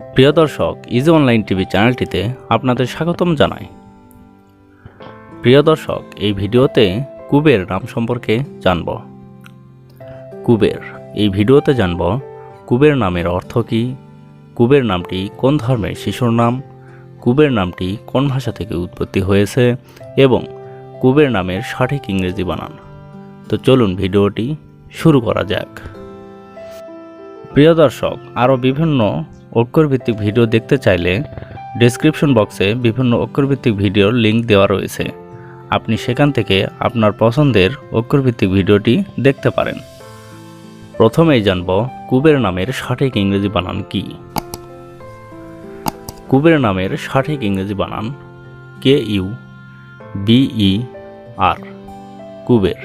প্রিয় দর্শক easy online TV চ্যানেলটিতে আপনাদের স্বাগতম জানাই। প্রিয় দর্শক, এই ভিডিওতে কুবের নাম সম্পর্কে জানব। কুবের, এই ভিডিওতে জানব কুবের নামের অর্থ কী, কুবের নামটি কোন ধর্মের শিশুর নাম, কুবের নামটি কোন ভাষা থেকে উৎপত্তি হয়েছে এবং কুবের নামের সঠিক ইংরেজি বানান। তো চলুন ভিডিওটি শুরু করা যাক। প্রিয় দর্শক, আরও বিভিন্ন অক্ষরভিত্তিক ভিডিও দেখতে চাইলে ডেসক্রিপশন বক্সে বিভিন্ন অক্ষরভিত্তিক ভিডিওর লিঙ্ক দেওয়া রয়েছে। আপনি সেখান থেকে আপনার পছন্দের অক্ষরভিত্তিক ভিডিওটি দেখতে পারেন। প্রথমেই জানব কুবের নামের সঠিক ইংরেজি বানান কি। কুবের নামের সঠিক ইংরেজি বানান K U B E R, Kuber.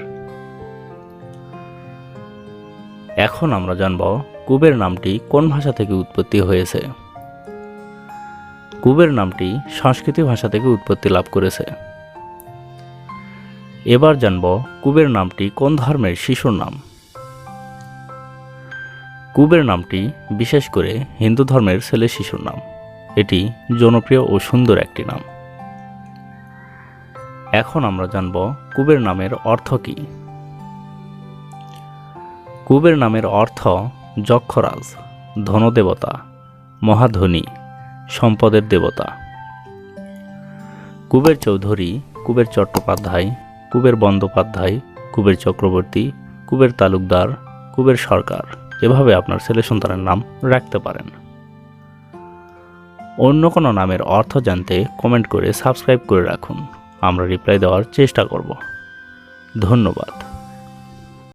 এখন আমরা জানব কুবের নামটি কোন ভাষা থেকে উৎপত্তি হয়েছে? কুবের নামটি সংস্কৃত ভাষা থেকে উৎপত্তি লাভ করেছে। এবার জানব কুবের নামটি কোন ধর্মের শিশুর নাম। কুবের নামটি বিশেষ করে হিন্দু ধর্মের ছেলে শিশুর নাম। এটি জনপ্রিয় ও সুন্দর একটি নাম। এখন আমরা জানব কুবের নামের অর্থ কী। কুবের নামের অর্থ যক্ষরাজ, ধনদেবতা, মহাধনী, সম্পদের দেবতা। কুবের চৌধুরী, কুবের চট্টোপাধ্যায়, কুবের বন্দ্যোপাধ্যায়, কুবের চক্রবর্তী, কুবের তালুকদার, কুবের সরকার, এভাবে আপনার ছেলে সন্তানের নাম রাখতে পারেন। অন্য কোনো নামের অর্থ জানতে কমেন্ট করে সাবস্ক্রাইব করে রাখুন। আমরা রিপ্লাই দেওয়ার চেষ্টা করব। ধন্যবাদ।